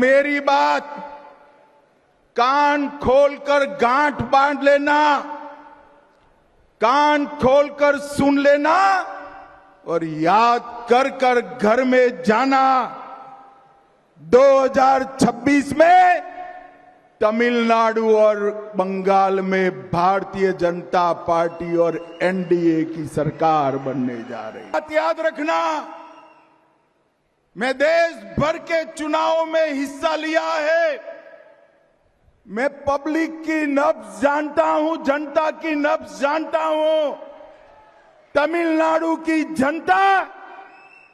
मेरी बात कान खोलकर गांठ बाँध लेना, कान खोलकर सुन लेना और याद कर कर घर में जाना। 2026 में तमिलनाडु और बंगाल में भारतीय जनता पार्टी और एनडीए की सरकार बनने जा रही है। बात याद रखना। मैं देश भर के चुनाव में हिस्सा लिया है मैं पब्लिक की नब्ज जानता हूं जनता की नब्ज जानता हूं तमिलनाडु की जनता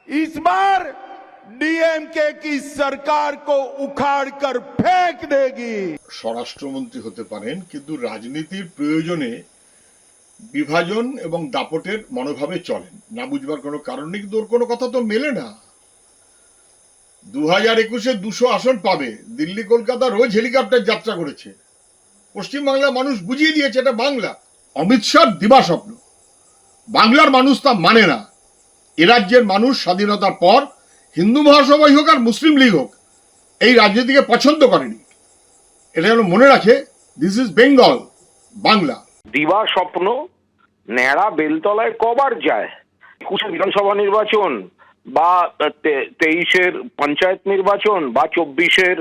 इस बार डीएमके की सरकार को उखाड़ कर फेंक देगी স্বরাষ্ট্রমন্ত্রী হতে পারেন কিন্তু রাজনীতির প্রয়োজনে বিভাজন এবং দাপটের মনোভাবে চলেন না বুঝবার কোনো কারণ নেই কিন্তু ওর কোনো কথা তো মেলে না দু হাজার একুশে দুশো আসন পাবে। দিল্লি, কলকাতা রোজ হেলিকপ্টার যাত্রা করেছে। পশ্চিমবাংলার মানুষ বুঝিয়ে দিয়েছে এটা বাংলা। অমিত শাহ দিবা স্বপ্ন। বাংলার মানুষ তা মানে না। এ রাজ্যের মানুষ স্বাধীনতার পর হিন্দু মহাসভাই হোক আর মুসলিম লীগ হোক, এই রাজনীতিকে পছন্দ করেনি। এটা যেন মনে রাখে দিস ইজ বেঙ্গল বাংলা। দিবা স্বপ্ন, ন্যাড়া বেলতলায় কবার যায়? একুশে বিধানসভা নির্বাচন বা তেইশের পঞ্চায়েত নির্বাচন বা চব্বিশের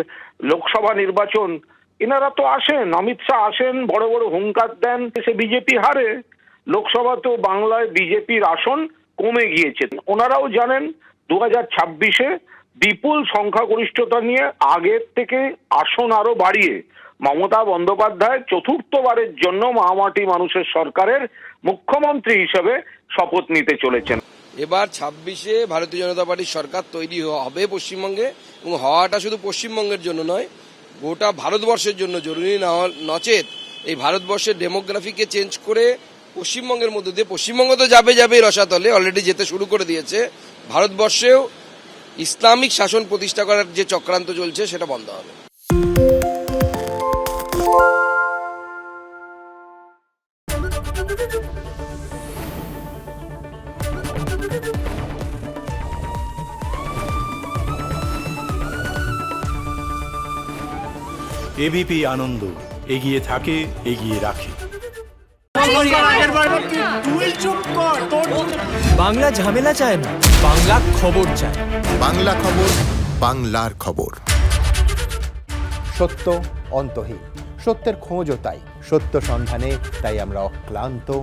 লোকসভা নির্বাচন এনারা তো আসেন, অমিত শাহ আসেন, বড় বড় হুঙ্কার দেন, সে বিজেপি হারে। লোকসভাতেও বাংলায় বিজেপির আসন কমে গিয়েছে। ওনারাও জানেন দু হাজার ছাব্বিশে বিপুল সংখ্যাগরিষ্ঠতা নিয়ে আগের থেকে আসন আরও বাড়িয়ে, মমতা বন্দ্যোপাধ্যায় চতুর্থবারের জন্য মামাটি মানুষের সরকারের মুখ্যমন্ত্রী হিসেবে শপথ নিতে চলেছেন। এবার ছাব্বিশে ভারতীয় জনতা পার্টির সরকার তৈরি হবে পশ্চিমবঙ্গে, এবং হওয়াটা শুধু পশ্চিমবঙ্গের জন্য নয়, গোটা ভারতবর্ষের জন্য জরুরি নচেত এই ভারতবর্ষের ডেমোগ্রাফিকে চেঞ্জ করে পশ্চিমবঙ্গের মধ্যে দিয়ে, পশ্চিমবঙ্গ তো যাবে যাবে রসাতলে অলরেডি যেতে শুরু করে দিয়েছে, ভারতবর্ষেও ইসলামিক শাসন প্রতিষ্ঠা করার যে চক্রান্ত চলছে সেটা বন্ধ হবে। এবিপি আনন্দ এগিয়ে থাকে এগিয়ে রাখে। বাংলা ঝামেলা চায় না বাংলা খবর চায়। বাংলা খবর বাংলার খবর। সত্য অন্তহীন সত্যের খোঁজও তাই সত্য সন্ধানে তাই আমরা অক্লান্ত।